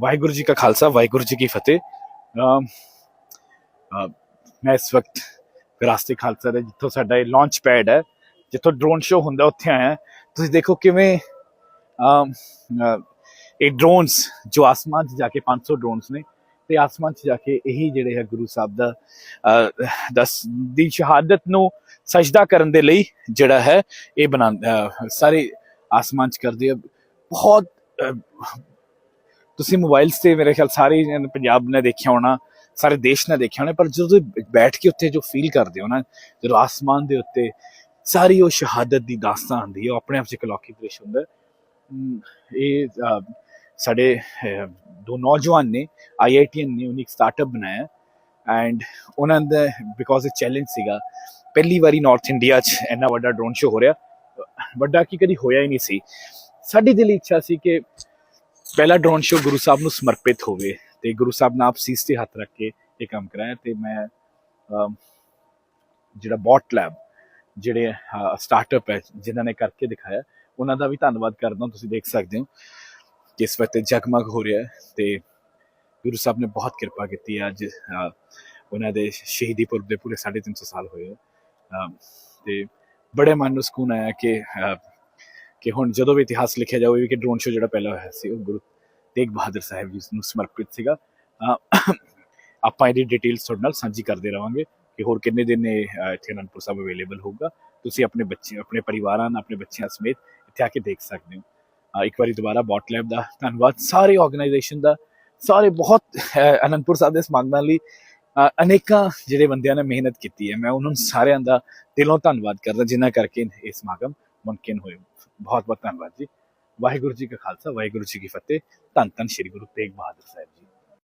ਵਾਹਿਗੁਰੂ ਜੀ ਕਾ ਖਾਲਸਾ ਵਾਹਿਗੁਰੂ ਜੀ ਕੀ ਫਤਿਹ। ਮੈਂ ਇਸ ਵਕਤ ਵਿਰਾਸਤੇ ਖਾਲਸਾ ਦੇ ਜਿੱਥੋਂ ਸਾਡਾ ਇਹ ਲਾਂਚ ਪੈਡ ਹੈ ਜਿੱਥੋਂ ਡਰੋਨ ਸ਼ੋ ਹੁੰਦਾ ਉੱਥੇ ਆਇਆ ਤੁਸੀਂ ਦੇਖੋ ਕਿਵੇਂ ਇਹ ਡਰੋਨਸ ਜੋ ਆਸਮਾਨ 'ਚ ਜਾ ਕੇ 500 ਡਰੋਨਸ ਨੇ ਤੇ ਆਸਮਾਨ 'ਚ ਜਾ ਕੇ ਇਹੀ ਜਿਹੜੇ ਹੈ ਗੁਰੂ ਸਾਹਿਬ ਦਾ ਅ, ਦਸ ਦੀ ਸ਼ਹਾਦਤ ਨੂੰ ਸਜਦਾ ਕਰਨ ਦੇ ਲਈ ਜਿਹੜਾ ਹੈ ਇਹ ਬਣਾ ਸਾਰੇ ਆਸਮਾਨ 'ਚ ਕਰਦੇ ਆ। ਬਹੁਤ ਤੁਸੀਂ ਮੋਬਾਈਲਸ ਤੇ ਮੇਰੇ ਖਿਆਲ ਸਾਰੇ ਪੰਜਾਬ ਨੇ ਦੇਖਿਆ ਹੋਣਾ, ਸਾਰੇ ਦੇਸ਼ ਨੇ ਦੇਖਿਆ ਹੋਣਾ, ਪਰ ਜਦੋਂ ਤੁਸੀਂ ਬੈਠ ਕੇ ਉੱਥੇ ਜੋ ਫੀਲ ਕਰਦੇ ਹੋ ਨਾ, ਜਦੋਂ ਆਸਮਾਨ ਦੇ ਉੱਤੇ ਸਾਰੀ ਉਹ ਸ਼ਹਾਦਤ ਦੀ ਦਾਸਤਾਨ ਹੁੰਦੀ ਹੈ, ਉਹ ਆਪਣੇ ਆਪ 'ਚ ਇੱਕ ਅਲੌਕਿਕ ਦ੍ਰਿਸ਼ ਹੁੰਦਾ। ਇਹ ਸਾਡੇ ਦੋ ਨੌਜਵਾਨ ਨੇ ਆਈਆਈਟੀਐਨ ਨੇ, ਉਹਨੇ ਇੱਕ ਸਟਾਰਟਅਪ ਬਣਾਇਆ ਐਂਡ ਉਹਨਾਂ ਦਾ ਬਿਕੋਜ਼ ਇਹ ਚੈਲੰਜ ਸੀਗਾ, ਪਹਿਲੀ ਵਾਰੀ ਨਾਰਥ ਇੰਡੀਆ 'ਚ ਇੰਨਾ ਵੱਡਾ ਡਰੋਨ ਸ਼ੋ ਹੋ ਰਿਹਾ, ਵੱਡਾ ਕੀ ਕਦੀ ਹੋਇਆ ਹੀ ਨਹੀਂ ਸੀ। ਸਾਡੀ ਦਿਲ ਇੱਛਾ ਸੀ ਕਿ ਪਹਿਲਾ ਡਰੋਨ ਸ਼ੋ ਗੁਰੂ ਸਾਹਿਬ ਨੂੰ ਸਮਰਪਿਤ ਹੋਵੇ ਤੇ ਗੁਰੂ ਸਾਹਿਬ ਨੇ ਆਪ ਸੀਸ ਤੇ ਹੱਥ ਰੱਖ ਕੇ ਇਹ ਕੰਮ ਕਰਾਇਆ ਤੇ ਮੈਂ ਜਿਹੜਾ ਬੌਟ ਲੈਬ ਜਿਹੜੇ ਸਟਾਰਟਅਪ ਹੈ, ਜਿਨ੍ਹਾਂ ਨੇ ਕਰਕੇ ਦਿਖਾਇਆ, ਉਹਨਾਂ ਦਾ ਵੀ ਧੰਨਵਾਦ ਕਰਦਾ ਤੁਸੀਂ ਦੇਖ ਸਕਦੇ ਹੋ ਕਿ ਇਸ ਵਕਤ ਇਹ ਜਗਮਗ ਹੋ ਰਿਹਾ ਹੈ ਤੇ ਗੁਰੂ ਸਾਹਿਬ ਨੇ ਬਹੁਤ ਕਿਰਪਾ ਕੀਤੀ ਹੈ ਅੱਜ ਉਹਨਾਂ ਦੇ ਸ਼ਹੀਦੀ ਪੁਰਬ ਦੇ ਪੂਰੇ 350 ਸਾਲ ਹੋਏ ਹੈ। ਤੇ ਬੜੇ ਮਨ ਨੂੰ ਸਕੂਨ ਆਇਆ ਕਿ ਕਿ ਹੁਣ ਜਦੋਂ ਵੀ ਇਤਿਹਾਸ ਲਿਖਿਆ ਜਾਵੇ ਕਿ ਡਰੋਨ ਸ਼ੋ ਜਿਹੜਾ ਪਹਿਲਾ ਹੋਇਆ ਸੀ, ਉਹ ਗੁਰੂ ਤੇਗ ਬਹਾਦਰ ਸਾਹਿਬ ਜੀ ਨੂੰ ਸਮਰਪਿਤ ਸੀਗਾ। ਆਪਾਂ ਇਹਦੀ ਡਿਟੇਲਸ ਤੁਹਾਡੇ ਨਾਲ ਸਾਂਝੀ ਕਰਦੇ ਰਵਾਂਗੇ ਕਿ ਹੋਰ ਕਿੰਨੇ ਦਿਨ ਇਹ ਇੱਥੇ ਅਨੰਦਪੁਰ ਸਾਹਿਬ ਅਵੇਲੇਬਲ ਹੋਊਗਾ। ਤੁਸੀਂ ਆਪਣੇ ਬੱਚੇ, ਆਪਣੇ ਪਰਿਵਾਰਾਂ ਨਾਲ ਆਪਣੇ ਬੱਚਿਆਂ ਸਮੇਤ ਇੱਥੇ ਆ ਕੇ ਦੇਖ ਸਕਦੇ ਹੋ। ਇੱਕ ਵਾਰੀ ਦੁਬਾਰਾ ਬੌਟ ਲੈਬ ਦਾ ਧੰਨਵਾਦ। ਸਾਰੇ ਆਰਗੇਨਾਈਜੇਸ਼ਨ ਦਾ, ਸਾਰੇ ਬਹੁਤ ਅਨੰਦਪੁਰ ਸਾਹਿਬ ਦੇ ਸਮਾਗਮਾਂ ਲਈ ਅਨੇਕਾਂ ਜਿਹੜੇ ਬੰਦਿਆਂ ਨੇ ਮਿਹਨਤ ਕੀਤੀ ਹੈ। ਮੈਂ ਉਹਨਾਂ ਨੂੰ ਸਾਰਿਆਂ ਦਾ ਦਿਲੋਂ ਧੰਨਵਾਦ ਕਰਦਾ, ਜਿਨ੍ਹਾਂ ਕਰਕੇ ਇਹ ਸਮਾਗਮ ਮੁਮਕਿਨ ਹੋਏ ਬਹੁਤ ਬਹੁਤ ਧੰਨਵਾਦ ਜੀ ਵਾਹਿਗੁਰੂ ਜੀ ਕਾ ਖਾਲਸਾ ਵਾਹਿਗੁਰੂ ਜੀ ਕੀ ਫਤਿਹ ਧੰਨ ਧੰਨ ਸ਼੍ਰੀ ਗੁਰੂ ਤੇਗ ਬਹਾਦਰ ਸਾਹਿਬ ਜੀ